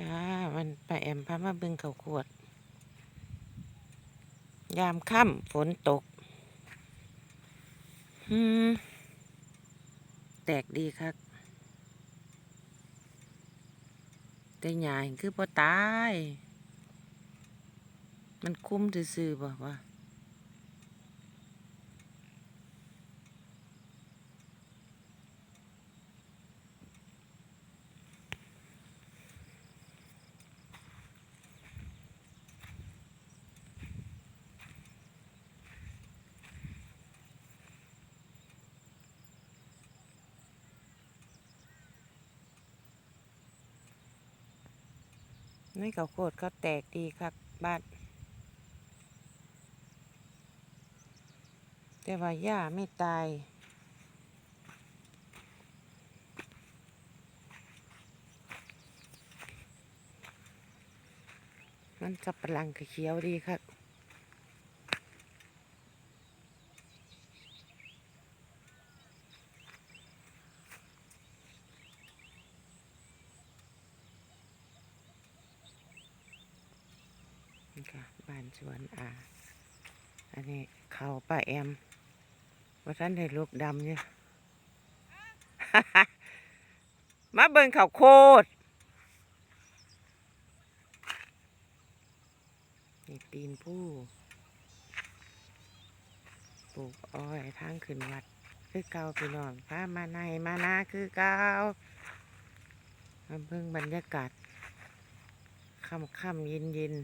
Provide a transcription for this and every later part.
จ้าวันไปแอมพามาบึงเขาขวด ยามค่ำฝนตกอืมแตกดีครับแต่หยาเห็นคือพอตาย มันคุ้มซื่อๆบอกว่า นี่เขาโคตรเขาแตกดีครับบ้านแต่ว่าหญ้าไม่ตาย มันสับปะหลังก็เขียวดีครับ นี่ค่ะบ้านสวนอาอันนี้เขาป้าแอมว่าท่านได้ลูกดำเนี่ยมาเบิ่งเขาโคตรนี่ตีนผู้ปลูกอ้อยทางขึ้นวัด คือเก่าพี่น้องพามาในมานาคือเก่ามาเบิ่งบรรยากาศค่ำค่ำเย็นเย็น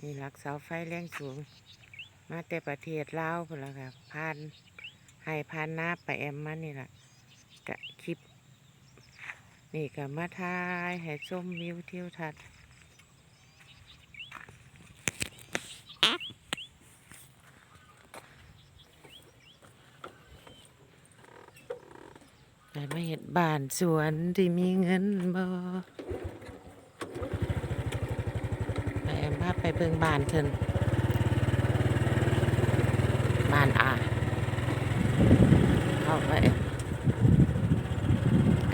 นี่หลักเสาไฟแรงสูง มาแต่ประเทศลาวพุ่นละค่ะพานให้พานนาไปแอมมานี่แหละกะคลิป นี่ก็มาทายให้ชมวิวเทิวทัศน์ได้มาเห็นบ้านสวนที่มีเงินบ่ ไปแอมพาไปเบิ่งบ้านเพิ่นบ้านอาเข้าไป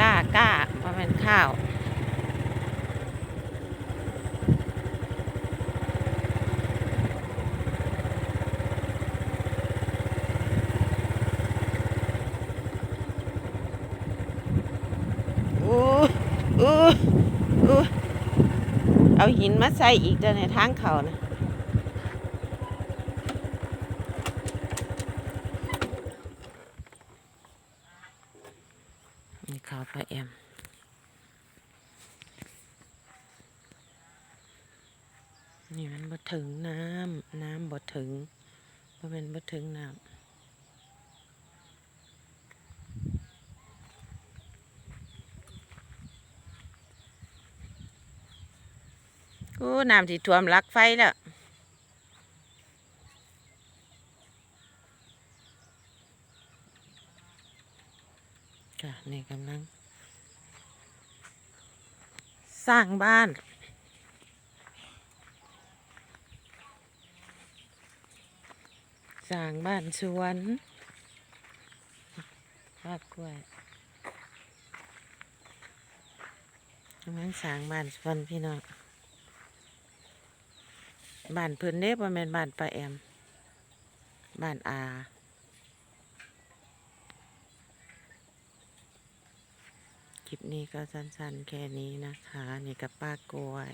กล้ากล้ามาเป็นข้าวโอ้โอ้โอ้ เอาหินมาใส่อีกเดินในทางเขานะนี่เขาพระแอมนี่มันบ่ถึงน้ำน้ำบ่ถึงเพราะมันบ่ถึงน้ำ อ้น้ำที่ท่วมลักไฟแล้วจ้ะนี่กำลัง สร้างบ้านสร้างบ้านสวนรากกล้วยกำลังสร้างบ้านสวนพี่น้อง บ้านเพิ่นเด้บ่แม่นบ้านป้าแอม บ้านอาคลิปนี้ก็สั้นๆแค่นี้นะคะ นี่กับป้ากล้วย